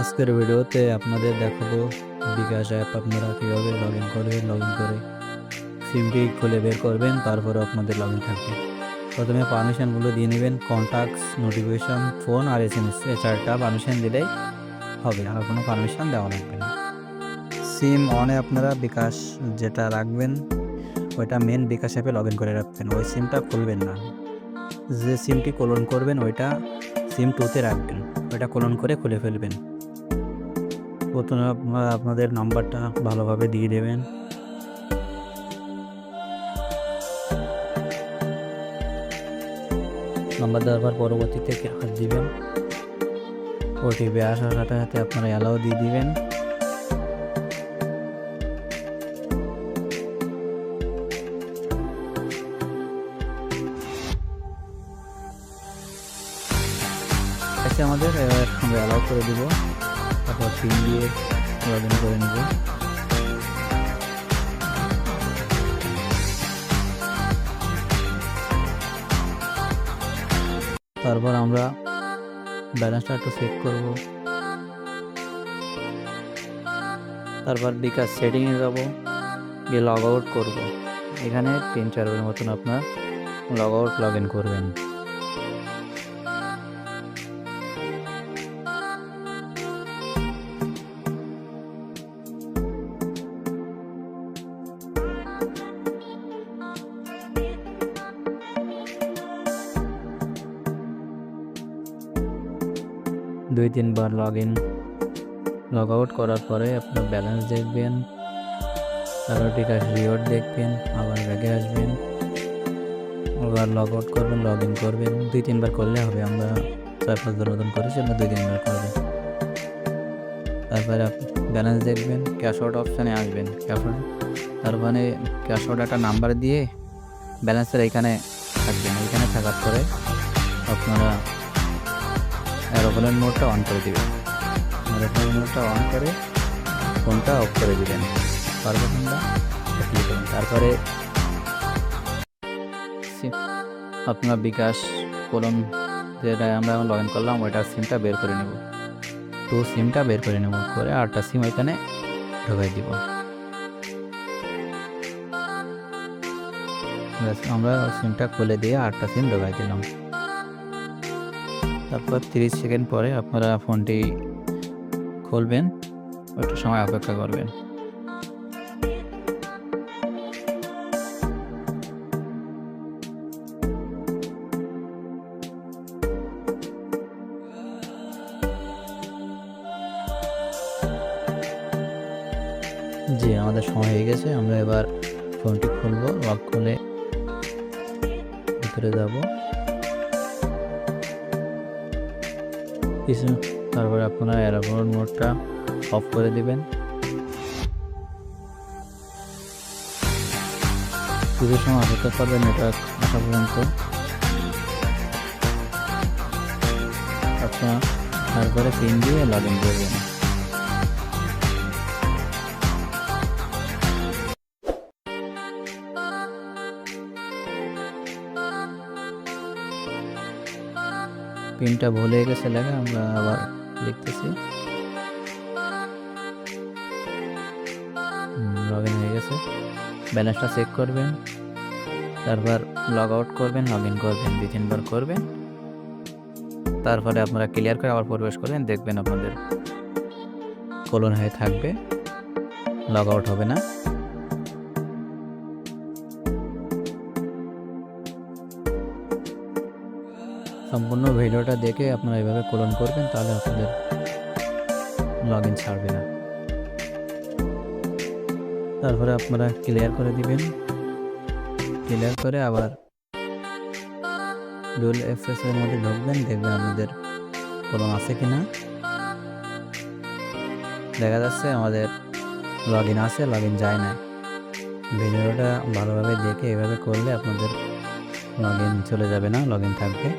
আজকের ভিডিওতে আপনাদের দেখাবো বিকাশ অ্যাপ আপনারা কীভাবে লগ ইন করবেন লগ ইন করে সিমটি খুলে বের করবেন, তারপরে আপনাদের লগ ইন থাকবে। প্রথমে পারমিশনগুলো দিয়ে নেবেন কন্ট্যাক্টস নোটিফিকেশন ফোন আর এস এম এস এই চারটা পারমিশন দিলেই হবে, আর কোনো পারমিশন দেওয়া লাগবে না। সিম অনে আপনারা বিকাশ যেটা রাখবেন, ওইটা মেন বিকাশ অ্যাপে লগ ইন করে রাখবেন। ওই সিমটা খুলবেন না। যে সিমটি কোলন করবেন, ওইটা সিম টুতে রাখবেন। ওইটা কোলন করে খুলে ফেলবেন। প্রথমে আপনারা আপনাদের নাম্বারটা ভালোভাবে দিয়ে দেবেন। নাম্বার দেওয়ার পর থেকে হাত দিবেন। ওটিপি আসার সাথে সাথে আপনারা অ্যালাও দিয়ে দিবেন। আছে আমাদের অ্যালাউ করে দিব। তারপর পিন দিয়ে লগ ইন করে নিব। তারপর আমরা ব্যালেন্সটা একটু চেক করব। তারপর বিকাশ সেটিংয়ে যাব, গিয়ে লগ আউট করব। এখানে তিন চারবার মতন আপনার লগ আউট লগ ইন করবেন। দুই তিনবার লগ ইন লগ আউট করার পরে আপনার ব্যালেন্স দেখবেন তারপর বিকাশ রিওয়ার্ড দেখবেন, আবার ব্যাগে আসবেন, আবার লগ আউট করবেন লগ ইন করবেন। দুই তিনবার করলে হবে, আমরা ছয় পাঁচ বার মতন করেছি, আমরা দুই তিনবার করবেন তারপরে আপনি ব্যালেন্স দেখবেন ক্যাশ আউট অপশানে আসবেন। ক্যাশ আউট তারপরে ক্যাশ আউট একটা নাম্বার দিয়ে ব্যালেন্সের এইখানে থাকবেন এইখানে থাকার পরে আপনারা অ্যারোপ্লেন মোডটা অন করে দিবেন। অ্যারোপ্লেন মোডটা অন করে ফোনটা অফ করে পারমিশনটা ক্লিক করুন তারপরে আপনার বিকাশ কলম যেটা আমরা লগ ইন করলাম ওইটা সিমটা বের করে নেব। তো সিমটা বের করে নেব করে আটটা সিম এখানে ঢোকাই দিব। আমরা সিমটা খুলে দিয়ে আটটা সিম ঢোকাই দিলাম। তারপর তিরিশ সেকেন্ড পরে আপনারা ফোনটি খুলবেন, একটু সময় অপেক্ষা করবেন। জি, আমাদের সময় হয়ে গেছে, আমরা এবার ফোনটি খুলবো, লক খুলে ভিতরে যাব। কিছু তারপরে আপনারা এয়ারপোর্ট মোডটা অফ করে দিবেন। কিছু সময় অপেক্ষা করবেন নেটওয়ার্ক আসা পর্যন্ত। আপনার তারপরে পিন দিয়ে লগ ইন করবেন পিনটা ভুলে গেছে লাগে, আমরা আবার লিখতেছি। লগ ইন হয়ে গেছে। ব্যালেন্সটা চেক করবেন, তারপর লগ আউট করবেন লগ ইন করবেন দুই তিনবার করবেন। তারপরে আপনারা ক্লিয়ার করে আবার প্রবেশ করবেন, দেখবেন আপনাদের কলন হয়ে থাকবে লগ আউট হবে না। সম্পূর্ণ ভিডিওটা দেখে আপনারা এভাবে কোলন করবেন, তাহলে আপনাদের লগ ইন ছাড়বে না। তারপরে আপনারা ক্লিয়ার করে দিবেন। ক্লিয়ার করে আবার ডুল এক্সেস এর মধ্যে ঢুকবেন, দেখবেন আমাদের কোলন আছে কিনা। দেখা যাচ্ছে আমাদের লগ ইন আছে লগ ইন যায় না। ভিডিওটা ভালোভাবে দেখে এভাবে করলে আপনাদের লগ ইন চলে যাবে না লগ ইন থাকবে।